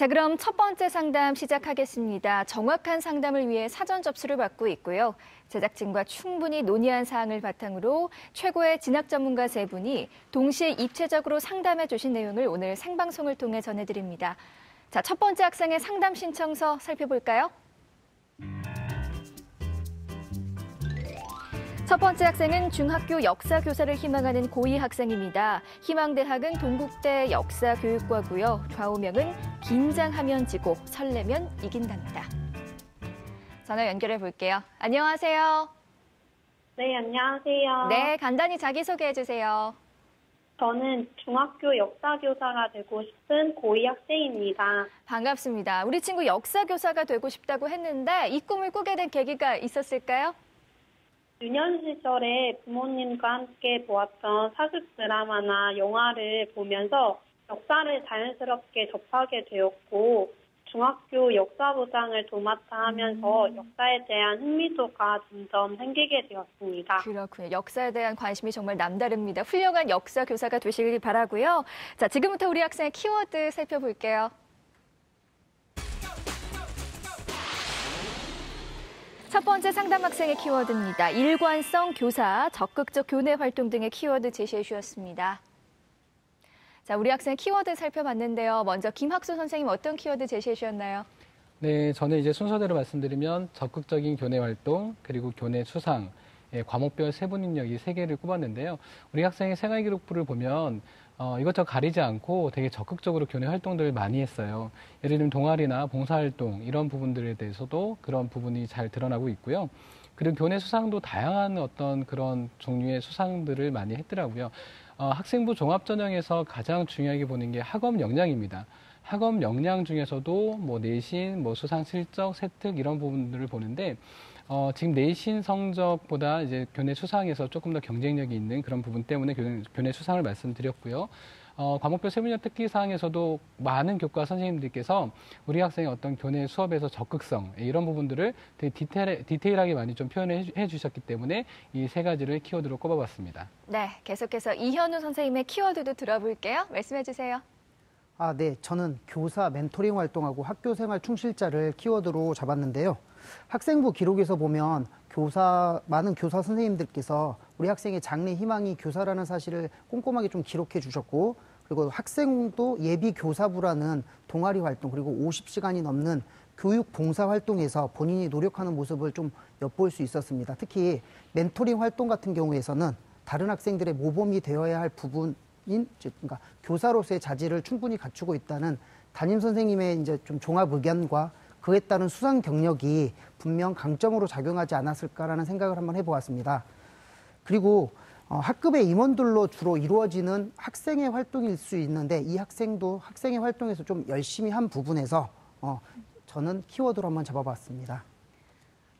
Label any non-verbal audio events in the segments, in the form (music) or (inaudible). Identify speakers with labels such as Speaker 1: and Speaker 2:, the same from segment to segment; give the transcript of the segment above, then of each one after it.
Speaker 1: 자, 그럼 첫 번째 상담 시작하겠습니다. 정확한 상담을 위해 사전 접수를 받고 있고요. 제작진과 충분히 논의한 사항을 바탕으로 최고의 진학 전문가 세 분이 동시에 입체적으로 상담해 주신 내용을 오늘 생방송을 통해 전해드립니다. 자, 첫 번째 학생의 상담 신청서 살펴볼까요? 첫 번째 학생은 중학교 역사 교사를 희망하는 고2 학생입니다. 희망대학은 동국대 역사교육과고요. 좌우명은 긴장하면 지고 설레면 이긴답니다. 전화 연결해 볼게요. 안녕하세요.
Speaker 2: 네, 안녕하세요.
Speaker 1: 네, 간단히 자기소개해 주세요.
Speaker 2: 저는 중학교 역사교사가 되고 싶은 고2 학생입니다.
Speaker 1: 반갑습니다. 우리 친구 역사교사가 되고 싶다고 했는데 이 꿈을 꾸게 된 계기가 있었을까요?
Speaker 2: 유년 시절에 부모님과 함께 보았던 사극 드라마나 영화를 보면서 역사를 자연스럽게 접하게 되었고 중학교 역사부장을 도맡아 하면서
Speaker 1: 음.
Speaker 2: 역사에 대한 흥미도가 점점 생기게 되었습니다.
Speaker 1: 그렇군요. 역사에 대한 관심이 정말 남다릅니다. 훌륭한 역사 교사가 되시길 바라고요. 자, 지금부터 우리 학생의 키워드 살펴볼게요. 첫 번째 상담 학생의 키워드입니다. 일관성, 교사, 적극적 교내 활동 등의 키워드 제시해 주셨습니다. 자, 우리 학생 키워드 살펴봤는데요. 먼저 김학수 선생님 어떤 키워드 제시해 주셨나요?
Speaker 3: 네, 저는 이제 순서대로 말씀드리면 적극적인 교내 활동 그리고 교내 수상 예, 과목별 세분 능력 이세 개를 꼽았는데요. 우리 학생의 생활 기록부를 보면 어, 이것저것 가리지 않고 되게 적극적으로 교내 활동들을 많이 했어요. 예를 들면 동아리나 봉사활동 이런 부분들에 대해서도 그런 부분이 잘 드러나고 있고요. 그리고 교내 수상도 다양한 어떤 그런 종류의 수상들을 많이 했더라고요. 어, 학생부 종합전형에서 가장 중요하게 보는 게 학업 역량입니다. 학업 역량 중에서도 뭐 내신, 뭐 수상 실적, 세특 이런 부분들을 보는데 어, 지금 내신 성적보다 이제 교내 수상에서 조금 더 경쟁력이 있는 그런 부분 때문에 교내, 교내 수상을 말씀드렸고요. 어, 과목별 세분력 특기 사항에서도 많은 교과 선생님들께서 우리 학생의 어떤 교내 수업에서 적극성 이런 부분들을 되게 디테일, 디테일하게 많이 좀 표현해 주- 해 주셨기 때문에 이 세 가지를 키워드로 꼽아봤습니다.
Speaker 1: 네, 계속해서 이현우 선생님의 키워드도 들어볼게요. 말씀해 주세요.
Speaker 4: 아, 네. 저는 교사 멘토링 활동하고 학교 생활 충실자를 키워드로 잡았는데요. 학생부 기록에서 보면 교사, 많은 교사 선생님들께서 우리 학생의 장래 희망이 교사라는 사실을 꼼꼼하게 좀 기록해 주셨고, 그리고 학생도 예비 교사부라는 동아리 활동, 그리고 50시간이 넘는 교육 봉사 활동에서 본인이 노력하는 모습을 좀 엿볼 수 있었습니다. 특히 멘토링 활동 같은 경우에서는 다른 학생들의 모범이 되어야 할 부분인 즉, 그러니까 교사로서의 자질을 충분히 갖추고 있다는 담임 선생님의 이제 좀 종합 의견과 그에 따른 수상 경력이 분명 강점으로 작용하지 않았을까라는 생각을 한번 해보았습니다. 그리고 어, 학급의 임원들로 주로 이루어지는 학생의 활동일 수 있는데 이 학생도 학생의 활동에서 좀 열심히 한 부분에서 어, 저는 키워드로 한번 잡아봤습니다.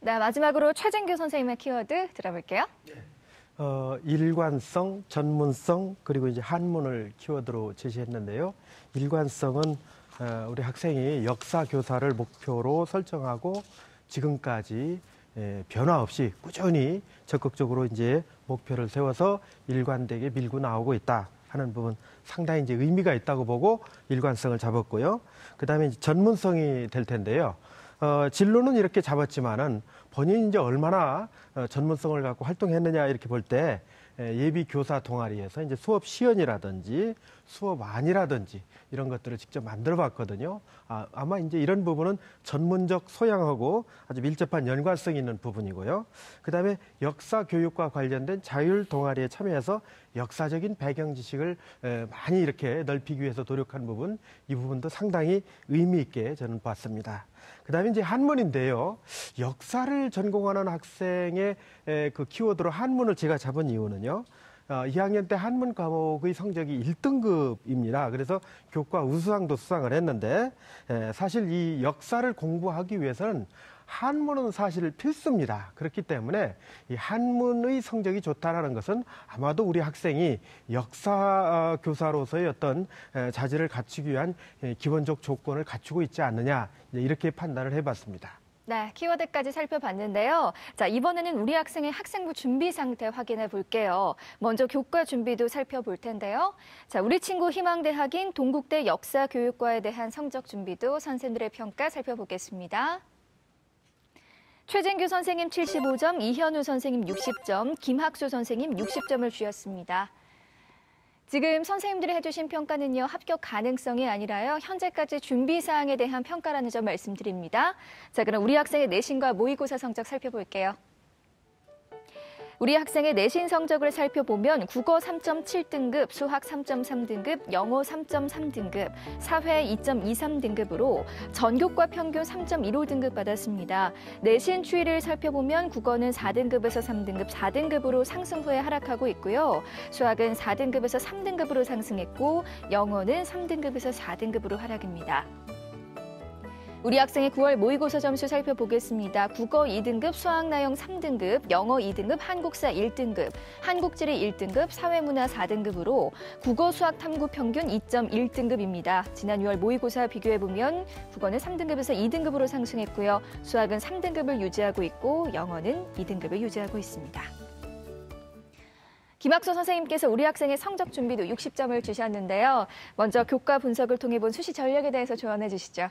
Speaker 1: 네, 마지막으로 최진규 선생님의 키워드 들어볼게요.
Speaker 5: 어, 일관성, 전문성 그리고 이제 한문을 키워드로 제시했는데요. 일관성은 어, 우리 학생이 역사 교사를 목표로 설정하고 지금까지 예, 변화 없이 꾸준히 적극적으로 이제 목표를 세워서 일관되게 밀고 나오고 있다 하는 부분 상당히 이제 의미가 있다고 보고 일관성을 잡았고요. 그 다음에 이제 전문성이 될 텐데요. 어, 진로는 이렇게 잡았지만은 본인이 이제 얼마나 어, 전문성을 갖고 활동했느냐 이렇게 볼 때 예비 교사 동아리에서 이제 수업 시연이라든지 수업 안이라든지 이런 것들을 직접 만들어 봤거든요. 아, 아마 이제 이런 부분은 전문적 소양하고 아주 밀접한 연관성이 있는 부분이고요. 그 다음에 역사 교육과 관련된 자율 동아리에 참여해서 역사적인 배경 지식을 에, 많이 이렇게 넓히기 위해서 노력한 부분, 이 부분도 상당히 의미 있게 저는 봤습니다. 그 다음에 이제 한문인데요. 역사를 전공하는 학생의 에, 그 키워드로 한문을 제가 잡은 이유는요. 어, 2학년 때 한문 과목의 성적이 1등급입니다. 그래서 교과 우수상도 수상을 했는데 에, 사실 이 역사를 공부하기 위해서는 한문은 사실 필수입니다. 그렇기 때문에 이 한문의 성적이 좋다라는 것은 아마도 우리 학생이 역사 어, 교사로서의 어떤 에, 자질을 갖추기 위한 에, 기본적 조건을 갖추고 있지 않느냐 이렇게 판단을 해봤습니다.
Speaker 1: 네, 키워드까지 살펴봤는데요. 자, 이번에는 우리 학생의 학생부 준비 상태 확인해 볼게요. 먼저 교과 준비도 살펴볼 텐데요. 자, 우리 친구 희망대학인 동국대 역사교육과에 대한 성적 준비도 선생들의 평가 살펴보겠습니다. 최진규 선생님 75점, 이현우 선생님 60점, 김학수 선생님 60점을 주셨습니다. 지금 선생님들이 해주신 평가는요, 합격 가능성이 아니라요, 현재까지 준비 사항에 대한 평가라는 점 말씀드립니다. 자, 그럼 우리 학생의 내신과 모의고사 성적 살펴볼게요. 우리 학생의 내신 성적을 살펴보면 국어 3.7등급, 수학 3.3등급, 영어 3.3등급, 사회 2.23등급으로 전교과 평균 3.15등급 받았습니다. 내신 추이를 살펴보면 국어는 4등급에서 3등급, 4등급으로 상승 후에 하락하고 있고요. 수학은 4등급에서 3등급으로 상승했고 영어는 3등급에서 4등급으로 하락입니다. 우리 학생의 9월 모의고사 점수 살펴보겠습니다. 국어 2등급, 수학 나영 3등급, 영어 2등급, 한국사 1등급, 한국지리 1등급, 사회문화 4등급으로 국어 수학 탐구 평균 2.1등급입니다. 지난 6월 모의고사 비교해보면 국어는 3등급에서 2등급으로 상승했고요. 수학은 3등급을 유지하고 있고 영어는 2등급을 유지하고 있습니다. 김학수 선생님께서 우리 학생의 성적 준비도 60점을 주셨는데요. 먼저 교과 분석을 통해 본 수시 전략에 대해서 조언해 주시죠.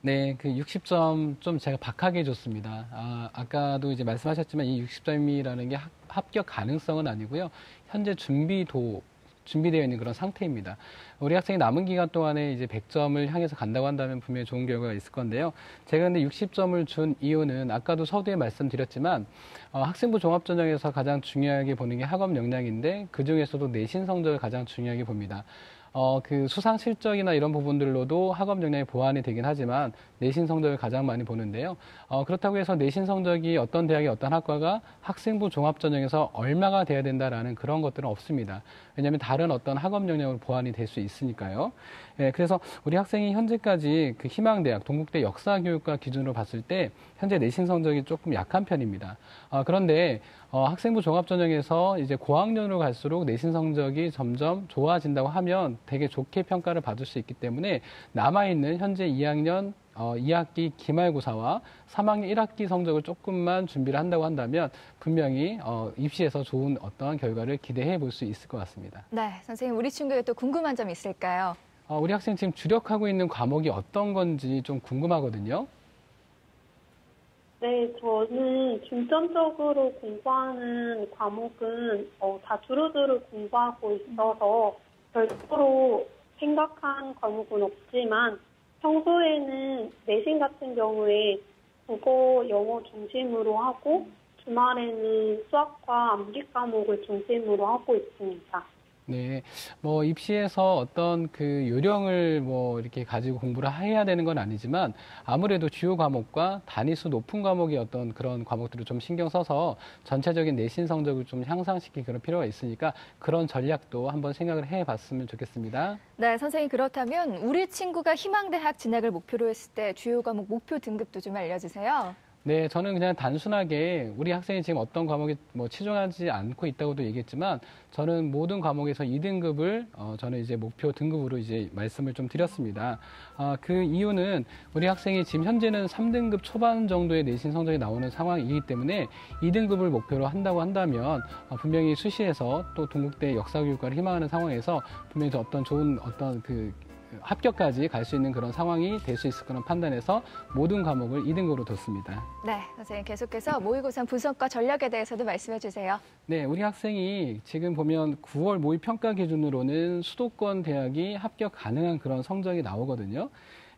Speaker 3: 네, 그 60점 좀 제가 박하게 줬습니다. 아, 아까도 이제 말씀하셨지만 이 60점이라는 게 합, 합격 가능성은 아니고요. 현재 준비도 준비되어 있는 그런 상태입니다. 우리 학생이 남은 기간 동안에 이제 100점을 향해서 간다고 한다면 분명히 좋은 결과가 있을 건데요. 제가 근데 60점을 준 이유는 아까도 서두에 말씀드렸지만 어, 학생부 종합전형에서 가장 중요하게 보는 게 학업 역량인데 그 중에서도 내신 성적을 가장 중요하게 봅니다. 어, 그 수상 실적이나 이런 부분들로도 학업 역량이 보완이 되긴 하지만 내신 성적을 가장 많이 보는데요. 어, 그렇다고 해서 내신 성적이 어떤 대학의 어떤 학과가 학생부 종합전형에서 얼마가 돼야 된다라는 그런 것들은 없습니다. 왜냐하면 다른 어떤 학업 역량으로 보완이 될 수 있으니까요. 예, 그래서 우리 학생이 현재까지 그 희망대학, 동국대 역사교육과 기준으로 봤을 때 현재 내신 성적이 조금 약한 편입니다. 어, 그런데 어, 학생부 종합전형에서 이제 고학년으로 갈수록 내신 성적이 점점 좋아진다고 하면 되게 좋게 평가를 받을 수 있기 때문에 남아있는 현재 2학년 어, 2학기 기말고사와 3학년 1학기 성적을 조금만 준비를 한다고 한다면 분명히 어, 입시에서 좋은 어떤 결과를 기대해 볼 수 있을 것 같습니다.
Speaker 1: 네, 선생님 우리 친구에게 또 궁금한 점 있을까요?
Speaker 3: 어, 우리 학생 지금 주력하고 있는 과목이 어떤 건지 좀 궁금하거든요.
Speaker 2: 네, 저는 중점적으로 공부하는 과목은 어, 다 두루두루 공부하고 있어서 별도로 생각한 과목은 없지만 평소에는 내신 같은 경우에 국어, 영어 중심으로 하고 주말에는 수학과 암기 과목을 중심으로 하고 있습니다.
Speaker 3: 네, 뭐 입시에서 어떤 그 요령을 뭐 이렇게 가지고 공부를 해야 되는 건 아니지만 아무래도 주요 과목과 단위수 높은 과목의 어떤 그런 과목들을 좀 신경 써서 전체적인 내신 성적을 좀 향상시킬 그런 필요가 있으니까 그런 전략도 한번 생각을 해봤으면 좋겠습니다.
Speaker 1: 네, 선생님 그렇다면 우리 친구가 희망대학 진학을 목표로 했을 때 주요 과목 목표 등급도 좀 알려주세요.
Speaker 3: 네, 저는 그냥 단순하게 우리 학생이 지금 어떤 과목에 뭐 치중하지 않고 있다고도 얘기했지만 저는 모든 과목에서 2등급을 어, 저는 이제 목표 등급으로 이제 말씀을 좀 드렸습니다. 아, 그 이유는 우리 학생이 지금 현재는 3등급 초반 정도의 내신 성적이 나오는 상황이기 때문에 2등급을 목표로 한다고 한다면 어, 분명히 수시에서 또 동국대 역사교육과를 희망하는 상황에서 분명히 어떤 좋은 어떤 그 합격까지 갈 수 있는 그런 상황이 될 수 있을 거란 판단해서 모든 과목을 2등급으로 뒀습니다.
Speaker 1: 네, 선생님 계속해서 모의고사 분석과 전략에 대해서도 말씀해 주세요.
Speaker 3: 네, 우리 학생이 지금 보면 9월 모의 평가 기준으로는 수도권 대학이 합격 가능한 그런 성적이 나오거든요.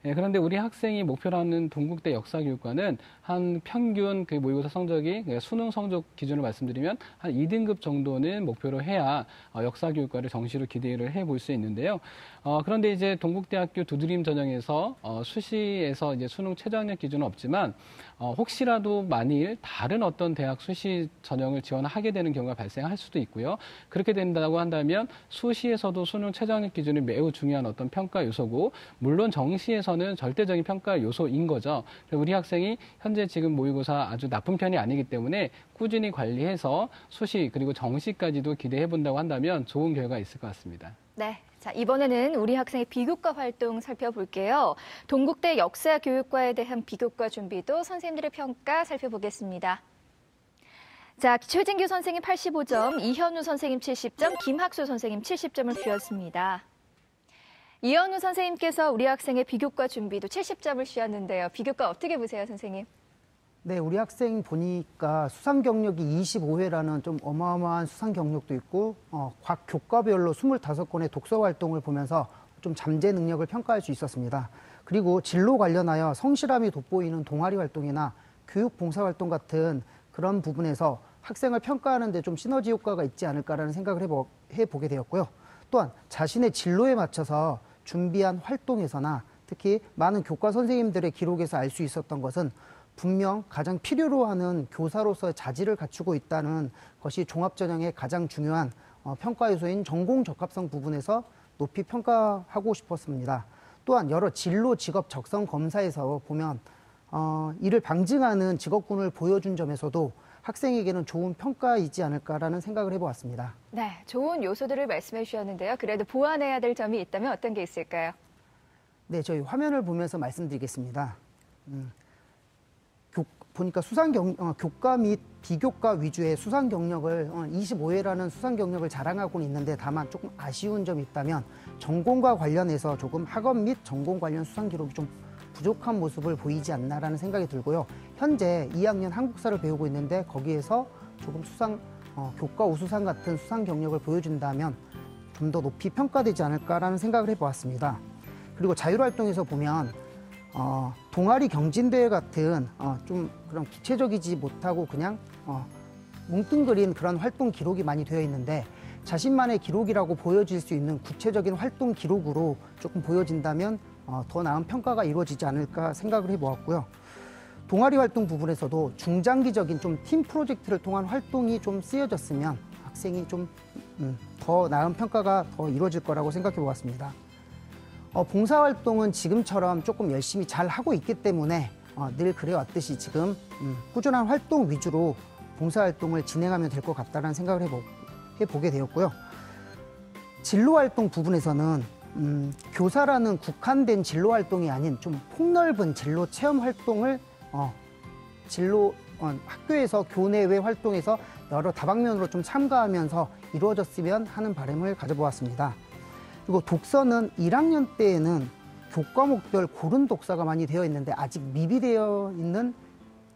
Speaker 3: 예, 그런데 우리 학생이 목표로 하는 동국대 역사교육과는 한 평균 그 모의고사 성적이 그러니까 수능 성적 기준으로 말씀드리면 한 2등급 정도는 목표로 해야 어, 역사 교육과를 정시로 기대를 해볼 수 있는데요. 어, 그런데 이제 동국대학교 두드림 전형에서 어, 수시에서 이제 수능 최저학력 기준은 없지만 어, 혹시라도 만일 다른 어떤 대학 수시 전형을 지원하게 되는 경우가 발생할 수도 있고요. 그렇게 된다고 한다면 수시에서도 수능 최저학력 기준이 매우 중요한 어떤 평가 요소고 물론 정시에서 입시에서는 절대적인 평가 요소인 거죠. 우리 학생이 현재 지금 모의고사 아주 나쁜 편이 아니기 때문에 꾸준히 관리해서 수시 그리고 정시까지도 기대해 본다고 한다면 좋은 결과 있을 것 같습니다.
Speaker 1: 네. 자, 이번에는 우리 학생의 비교과 활동 살펴볼게요. 동국대 역사 교육과에 대한 비교과 준비도 선생님들의 평가 살펴보겠습니다. 자, 최진규 선생님 85점, 이현우 선생님 70점, 김학수 선생님 70점을 주었습니다. 이현우 선생님께서 우리 학생의 비교과 준비도 70점을 주었는데요. 비교과 어떻게 보세요, 선생님?
Speaker 4: 네, 우리 학생 보니까 수상 경력이 25회라는 좀 어마어마한 수상 경력도 있고, 어, 각 교과별로 25건의 독서 활동을 보면서 좀 잠재 능력을 평가할 수 있었습니다. 그리고 진로 관련하여 성실함이 돋보이는 동아리 활동이나 교육 봉사 활동 같은 그런 부분에서 학생을 평가하는 데 좀 시너지 효과가 있지 않을까라는 생각을 해보, 해보게 되었고요. 또한 자신의 진로에 맞춰서 준비한 활동에서나 특히 많은 교과 선생님들의 기록에서 알 수 있었던 것은 분명 가장 필요로 하는 교사로서의 자질을 갖추고 있다는 것이 종합전형의 가장 중요한 어, 평가 요소인 전공 적합성 부분에서 높이 평가하고 싶었습니다. 또한 여러 진로 직업 적성 검사에서 보면 어, 이를 방증하는 직업군을 보여준 점에서도 학생에게는 좋은 평가이지 않을까라는 생각을 해보았습니다.
Speaker 1: 네, 좋은 요소들을 말씀해 주셨는데요. 그래도 보완해야 될 점이 있다면 어떤 게 있을까요?
Speaker 4: 네, 저희 화면을 보면서 말씀드리겠습니다. 음, 교, 보니까 수상 경, 어, 교과 및 비교과 위주의 수상 경력을 어, 25회라는 수상 경력을 자랑하고는 있는데 다만 조금 아쉬운 점이 있다면 전공과 관련해서 조금 학업 및 전공 관련 수상 기록이 좀 부족한 모습을 보이지 않나라는 생각이 들고요. 현재 2학년 한국사를 배우고 있는데 거기에서 조금 수상 어, 교과 우수상 같은 수상 경력을 보여준다면 좀 더 높이 평가되지 않을까라는 생각을 해보았습니다. 그리고 자율활동에서 보면 어, 동아리 경진대회 같은 어, 좀 그런 구체적이지 못하고 그냥 어, 뭉뚱그린 그런 활동 기록이 많이 되어 있는데 자신만의 기록이라고 보여질 수 있는 구체적인 활동 기록으로 조금 보여진다면 어, 더 나은 평가가 이루어지지 않을까 생각을 해보았고요. 동아리 활동 부분에서도 중장기적인 좀 팀 프로젝트를 통한 활동이 좀 쓰여졌으면 학생이 좀더 나은 평가가 더 이루어질 거라고 생각해 보았습니다. 어, 봉사활동은 지금처럼 조금 열심히 잘 하고 있기 때문에 어, 늘 그래왔듯이 지금 음, 꾸준한 활동 위주로 봉사활동을 진행하면 될 것 같다는 생각을 해보, 해보게 되었고요. 진로활동 부분에서는 음, 교사라는 국한된 진로활동이 아닌 좀 폭넓은 진로 체험 활동을 어, 진로 어, 학교에서 교내외 활동에서 여러 다방면으로 좀 참가하면서 이루어졌으면 하는 바람을 가져보았습니다. 그리고 독서는 1학년 때에는 교과목별 고른 독서가 많이 되어 있는데 아직 미비되어 있는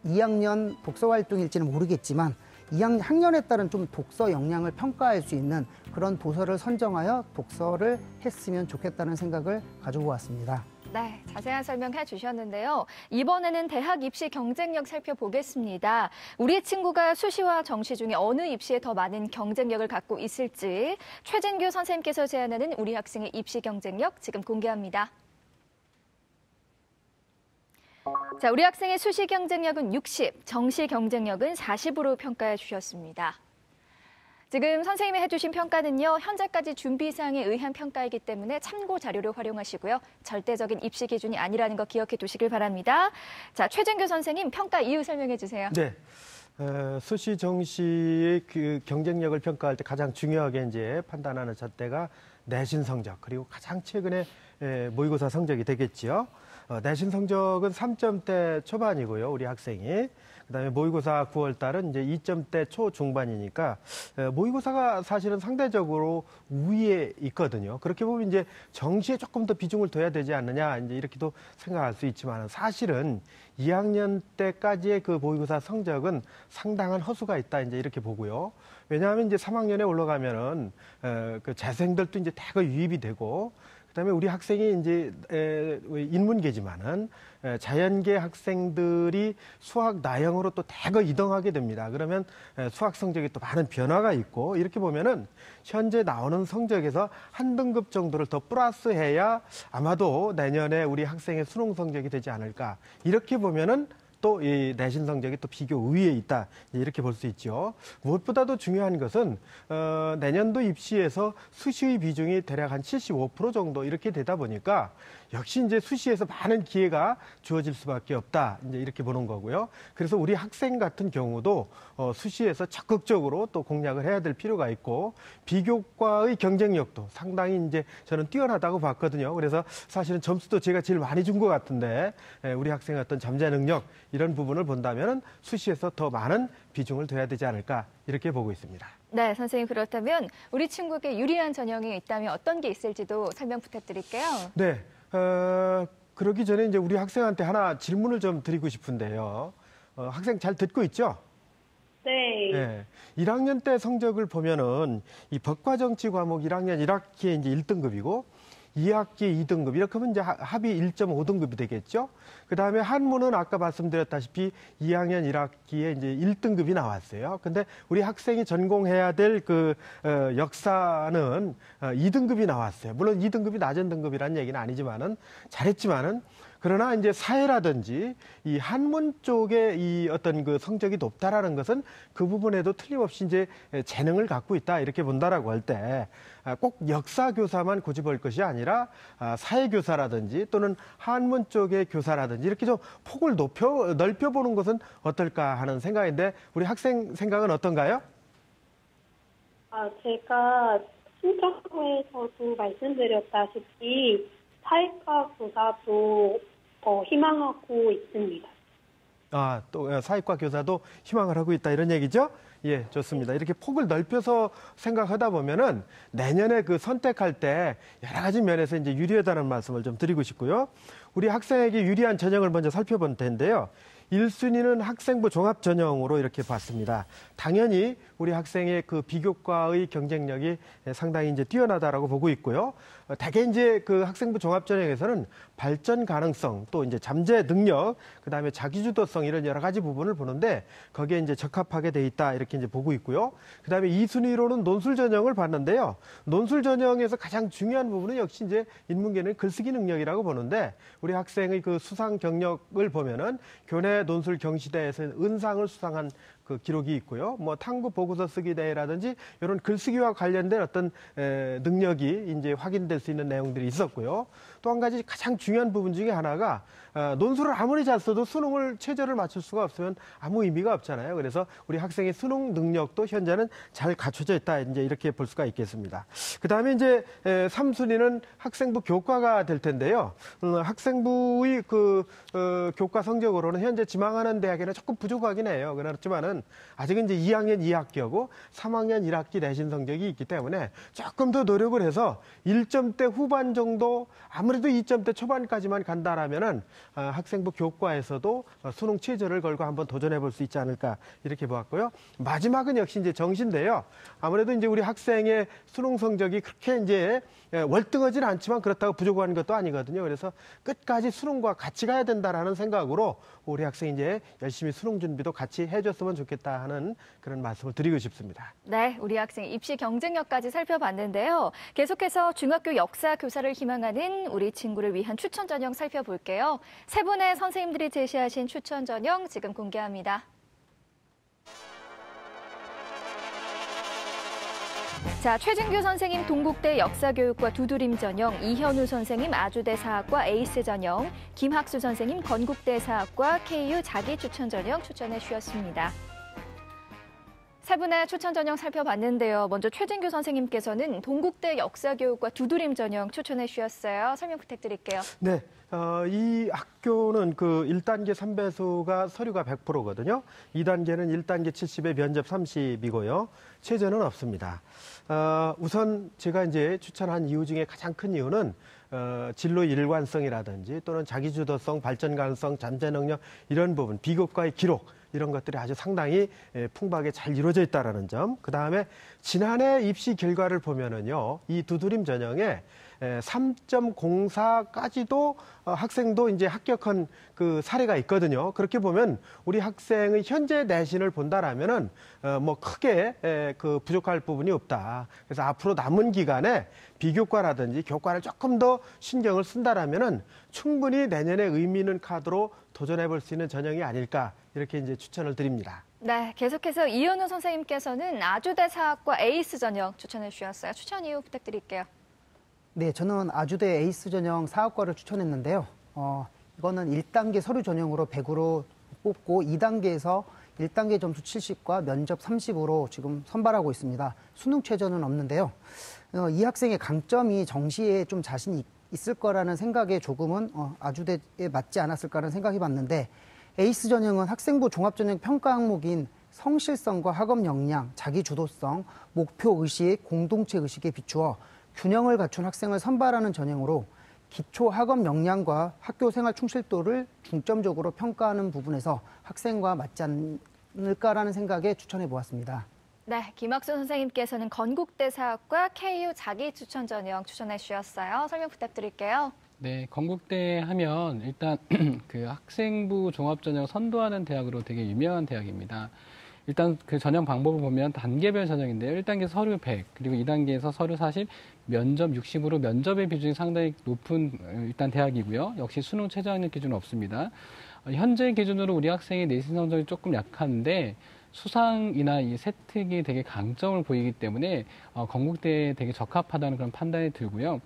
Speaker 4: 2학년 독서 활동일지는 모르겠지만 2학년 학년에 따른 좀 독서 역량을 평가할 수 있는 그런 도서를 선정하여 독서를 했으면 좋겠다는 생각을 가져보았습니다.
Speaker 1: 네, 자세한 설명해 주셨는데요. 이번에는 대학 입시 경쟁력 살펴보겠습니다. 우리 친구가 수시와 정시 중에 어느 입시에 더 많은 경쟁력을 갖고 있을지 최진규 선생님께서 제안하는 우리 학생의 입시 경쟁력 지금 공개합니다. 자, 우리 학생의 수시 경쟁력은 60, 정시 경쟁력은 40으로 평가해 주셨습니다. 지금 선생님이 해주신 평가는요, 현재까지 준비사항에 의한 평가이기 때문에 참고 자료로 활용하시고요. 절대적인 입시 기준이 아니라는 거 기억해 두시길 바랍니다. 자, 최준규 선생님 평가 이유 설명해 주세요.
Speaker 5: 네. 어, 수시 정시의 그 경쟁력을 평가할 때 가장 중요하게 이제 판단하는 잣대가 내신 성적 그리고 가장 최근에 에, 모의고사 성적이 되겠지요. 어, 내신 성적은 3점대 초반이고요, 우리 학생이. 그다음에 모의고사 9월 달은 이제 2점대 초중반이니까 에, 모의고사가 사실은 상대적으로 우위에 있거든요. 그렇게 보면 이제 정시에 조금 더 비중을 둬야 되지 않느냐 이제 이렇게도 생각할 수 있지만 사실은 2학년 때까지의 그 모의고사 성적은 상당한 허수가 있다 이제 이렇게 보고요. 왜냐하면 이제 3학년에 올라가면은 에, 그 재생들도 이제 대거 유입이 되고 그다음에 우리 학생이 이제 에, 인문계지만은 에, 자연계 학생들이 수학 나형으로 또 대거 이동하게 됩니다. 그러면 에, 수학 성적이 또 많은 변화가 있고 이렇게 보면은 현재 나오는 성적에서 한 등급 정도를 더 플러스해야 아마도 내년에 우리 학생의 수능 성적이 되지 않을까 이렇게 보면은 또 이 내신 성적이 또 비교 우위에 있다 이렇게 볼 수 있죠. 무엇보다도 중요한 것은 어, 내년도 입시에서 수시의 비중이 대략 한 75% 정도 이렇게 되다 보니까 역시 이제 수시에서 많은 기회가 주어질 수밖에 없다 이제 이렇게 보는 거고요. 그래서 우리 학생 같은 경우도 어, 수시에서 적극적으로 또 공략을 해야 될 필요가 있고 비교과의 경쟁력도 상당히 이제 저는 뛰어나다고 봤거든요. 그래서 사실은 점수도 제가 제일 많이 준 것 같은데 에, 우리 학생의 어떤 잠재 능력 이런 부분을 본다면 수시에서 더 많은 비중을 둬야 되지 않을까 이렇게 보고 있습니다.
Speaker 1: 네, 선생님 그렇다면 우리 친구에게 유리한 전형이 있다면 어떤 게 있을지도 설명 부탁드릴게요.
Speaker 5: 네. 어, 그러기 전에 이제 우리 학생한테 하나 질문을 좀 드리고 싶은데요. 어, 학생 잘 듣고 있죠?
Speaker 2: 네.
Speaker 5: 네. 1학년 때 성적을 보면은 이 법과 정치 과목 1학년 1학기에 이제 1등급이고 2학기 2등급 이렇게 하면 이제 하- 합이 1.5등급이 되겠죠. 그 다음에 한문은 아까 말씀드렸다시피 2학년 1학기에 이제 1등급이 나왔어요. 근데 우리 학생이 전공해야 될 그 역사는 어, 2등급이 나왔어요. 물론 2등급이 낮은 등급이라는 얘기는 아니지만은 잘했지만은 그러나 이제 사회라든지 이 한문 쪽에 이 어떤 그 성적이 높다라는 것은 그 부분에도 틀림없이 이제 재능을 갖고 있다 이렇게 본다라고 할 때 꼭 역사 교사만 고집할 것이 아니라 아, 사회 교사라든지 또는 한문 쪽의 교사라든지 이렇게 좀 폭을 높여 넓혀 보는 것은 어떨까 하는 생각인데 우리 학생 생각은 어떤가요?
Speaker 2: 아, 제가 신청서에서도 말씀드렸다시피 사회과 교사도 어, 희망하고 있습니다.
Speaker 5: 아, 또 어, 사회과 교사도 희망을 하고 있다 이런 얘기죠? 예, 좋습니다. 이렇게 폭을 넓혀서 생각하다 보면은 내년에 그 선택할 때 여러 가지 면에서 이제 유리하다는 말씀을 좀 드리고 싶고요. 우리 학생에게 유리한 전형을 먼저 살펴볼 텐데요. 1순위는 학생부 종합 전형으로 이렇게 봤습니다. 당연히 우리 학생의 그 비교과의 경쟁력이 상당히 이제 뛰어나다라고 보고 있고요. 어, 대개 이제 그 학생부 종합 전형에서는 발전 가능성 또 이제 잠재 능력 그 다음에 자기주도성 이런 여러 가지 부분을 보는데 거기에 이제 적합하게 돼 있다 이렇게 이제 보고 있고요. 그 다음에 2순위로는 논술 전형을 봤는데요. 논술 전형에서 가장 중요한 부분은 역시 이제 인문계는 글쓰기 능력이라고 보는데 우리 학생의 그 수상 경력을 보면은 교내 논술 경시대에서 은상을 수상한 그 기록이 있고요. 뭐 탐구 보고서 쓰기 대회라든지 이런 글쓰기와 관련된 어떤 에, 능력이 이제 확인될 수 있는 내용들이 있었고요. 또 한 가지 가장 중요한 부분 중에 하나가 어, 논술을 아무리 잘 써도 수능을 최저를 맞출 수가 없으면 아무 의미가 없잖아요. 그래서 우리 학생의 수능 능력도 현재는 잘 갖춰져 있다. 이제 이렇게 볼 수가 있겠습니다. 그 다음에 이제 에, 3순위는 학생부 교과가 될 텐데요. 음, 학생부의 그 어, 교과 성적으로는 현재 지망하는 대학에는 조금 부족하긴 해요. 그렇지만은 아직은 이제 2학년 2학기하고 3학년 1학기 내신 성적이 있기 때문에 조금 더 노력을 해서 1점대 후반 정도 아무래도 2점대 초반까지만 간다라면은 어, 학생부 교과에서도 어, 수능 최저를 걸고 한번 도전해 볼 수 있지 않을까 이렇게 보았고요. 마지막은 역시 이제 정시인데요. 아무래도 이제 우리 학생의 수능 성적이 그렇게 이제 예, 월등하지는 않지만 그렇다고 부족한 것도 아니거든요. 그래서 끝까지 수능과 같이 가야 된다라는 생각으로 우리 학생이 이제 열심히 수능 준비도 같이 해줬으면 좋겠다 하는 그런 말씀을 드리고 싶습니다.
Speaker 1: 네, 우리 학생 입시 경쟁력까지 살펴봤는데요. 계속해서 중학교 역사 교사를 희망하는 우리 친구를 위한 추천 전형 살펴볼게요. 세 분의 선생님들이 제시하신 추천 전형 지금 공개합니다. 자, 최진규 선생님 동국대 역사교육과 두드림 전형, 이현우 선생님 아주대 사학과 에이스 전형, 김학수 선생님 건국대 사학과 KU 자기 추천 전형 추천해 주셨습니다. 세 분의 추천 전형 살펴봤는데요. 먼저 최진규 선생님께서는 동국대 역사교육과 두드림 전형 추천해 주셨어요. 설명 부탁드릴게요.
Speaker 5: 네. 어, 이 학교는 그 1단계 3배수가 서류가 100%거든요. 2단계는 1단계 70에 면접 30이고요. 최저는 없습니다. 어, 우선 제가 이제 추천한 이유 중에 가장 큰 이유는 어, 진로 일관성이라든지 또는 자기주도성, 발전 가능성, 잠재 능력 이런 부분, 비교과의 기록 이런 것들이 아주 상당히 예, 풍부하게 잘 이루어져 있다라는 점. 그 다음에 지난해 입시 결과를 보면은요, 이 두드림 전형에 에, 3.04까지도 어, 학생도 이제 합격한 그 사례가 있거든요. 그렇게 보면 우리 학생의 현재 내신을 본다라면은 어, 뭐 크게 에, 그 부족할 부분이 없다. 그래서 앞으로 남은 기간에 비교과라든지 교과를 조금 더 신경을 쓴다라면은 충분히 내년에 의미 있는 카드로 도전해 볼 수 있는 전형이 아닐까 이렇게 이제 추천을 드립니다.
Speaker 1: 네, 계속해서 이현우 선생님께서는 아주대 사학과 에이스 전형 추천해 주셨어요. 추천 이유 부탁드릴게요.
Speaker 4: 네, 저는 아주대 에이스 전형 사학과를 추천했는데요. 어, 이거는 1단계 서류 전형으로 100으로 뽑고 2단계에서 1단계 점수 70과 면접 30으로 지금 선발하고 있습니다. 수능 최저는 없는데요. 어, 이 학생의 강점이 정시에 좀 자신이 있을 거라는 생각에 조금은 어, 아주대에 맞지 않았을까라는 생각이 봤는데 에이스 전형은 학생부 종합전형 평가 항목인 성실성과 학업 역량, 자기 주도성, 목표 의식, 공동체 의식에 비추어 균형을 갖춘 학생을 선발하는 전형으로 기초 학업 역량과 학교 생활 충실도를 중점적으로 평가하는 부분에서 학생과 맞지 않을까라는 생각에 추천해 보았습니다.
Speaker 1: 네, 김학수 선생님께서는 건국대 사학과 KU 자기 추천 전형 추천해 주셨어요. 설명 부탁드릴게요.
Speaker 3: 네, 건국대 하면 일단 (clears throat) 그 학생부 종합전형 선도하는 대학으로 되게 유명한 대학입니다. 일단 그 전형 방법을 보면 단계별 전형인데요. 1단계 서류 100, 그리고 2단계에서 서류 40, 면접 60으로 면접의 비중이 상당히 높은 어, 일단 대학이고요. 역시 수능 최저학력 기준은 없습니다. 어, 현재 기준으로 우리 학생의 내신 성적이 조금 약한데 수상이나 이 세특이 되게 강점을 보이기 때문에 어, 건국대에 되게 적합하다는 그런 판단이 들고요.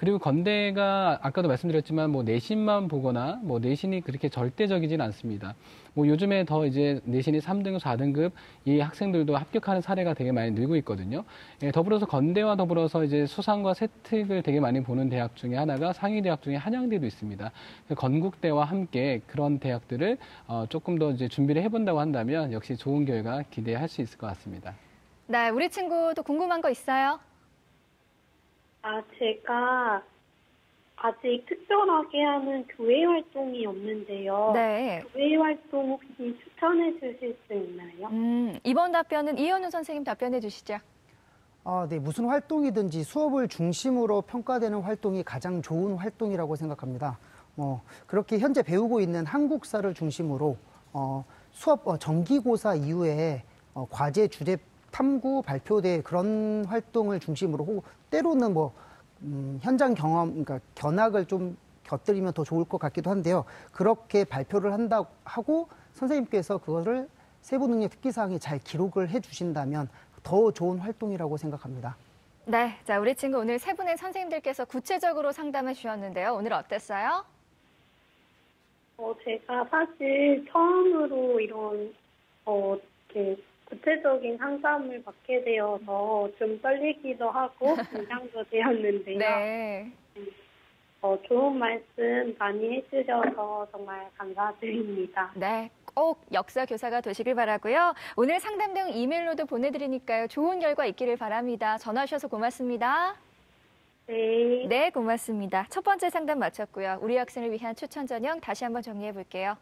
Speaker 3: 그리고 건대가 아까도 말씀드렸지만 뭐 내신만 보거나 뭐 내신이 그렇게 절대적이진 않습니다. 뭐 요즘에 더 이제 내신이 3등급, 4등급 이 학생들도 합격하는 사례가 되게 많이 늘고 있거든요. 예, 더불어서 건대와 더불어서 이제 수상과 세특을 되게 많이 보는 대학 중에 하나가 상위 대학 중에 한양대도 있습니다. 건국대와 함께 그런 대학들을 어, 조금 더 이제 준비를 해본다고 한다면 역시 좋은 결과 기대할 수 있을 것 같습니다.
Speaker 1: 네, 우리 친구도 궁금한 거 있어요?
Speaker 2: 아, 제가 아직 특별하게 하는 교회 활동이 없는데요.
Speaker 1: 네.
Speaker 2: 교회 활동 혹시 추천해 주실 수 있나요?
Speaker 1: 음, 이번 답변은 이현우 선생님 답변해 주시죠.
Speaker 4: 아, 네. 무슨 활동이든지 수업을 중심으로 평가되는 활동이 가장 좋은 활동이라고 생각합니다. 뭐, 그렇게 현재 배우고 있는 한국사를 중심으로, 어, 수업, 어, 정기고사 이후에, 어, 과제, 주제, 탐구, 발표대 그런 활동을 중심으로, 혹 때로는 뭐, 음, 현장 경험, 그러니까 견학을 좀 곁들이면 더 좋을 것 같기도 한데요. 그렇게 발표를 한다, 하고 선생님께서 그거를 세부 능력 특기 사항에 잘 기록을 해 주신다면 더 좋은 활동이라고 생각합니다.
Speaker 1: 네, 자 우리 친구 오늘 세 분의 선생님들께서 구체적으로 상담해 주셨는데요. 오늘 어땠어요?
Speaker 2: 어, 제가 사실 처음으로 이런, 어, 이렇게 구체적인 상담을 받게 되어서 좀 떨리기도 하고 (laughs) 긴장도 되었는데요.
Speaker 1: 네.
Speaker 2: 어, 좋은 말씀 많이 해주셔서 정말 감사드립니다.
Speaker 1: 네, 꼭 역사 교사가 되시길 바라고요. 오늘 상담 내용 이메일로도 보내드리니까요. 좋은 결과 있기를 바랍니다. 전화 주셔서 고맙습니다.
Speaker 2: 네.
Speaker 1: 네, 고맙습니다. 첫 번째 상담 마쳤고요. 우리 학생을 위한 추천 전형 다시 한번 정리해 볼게요.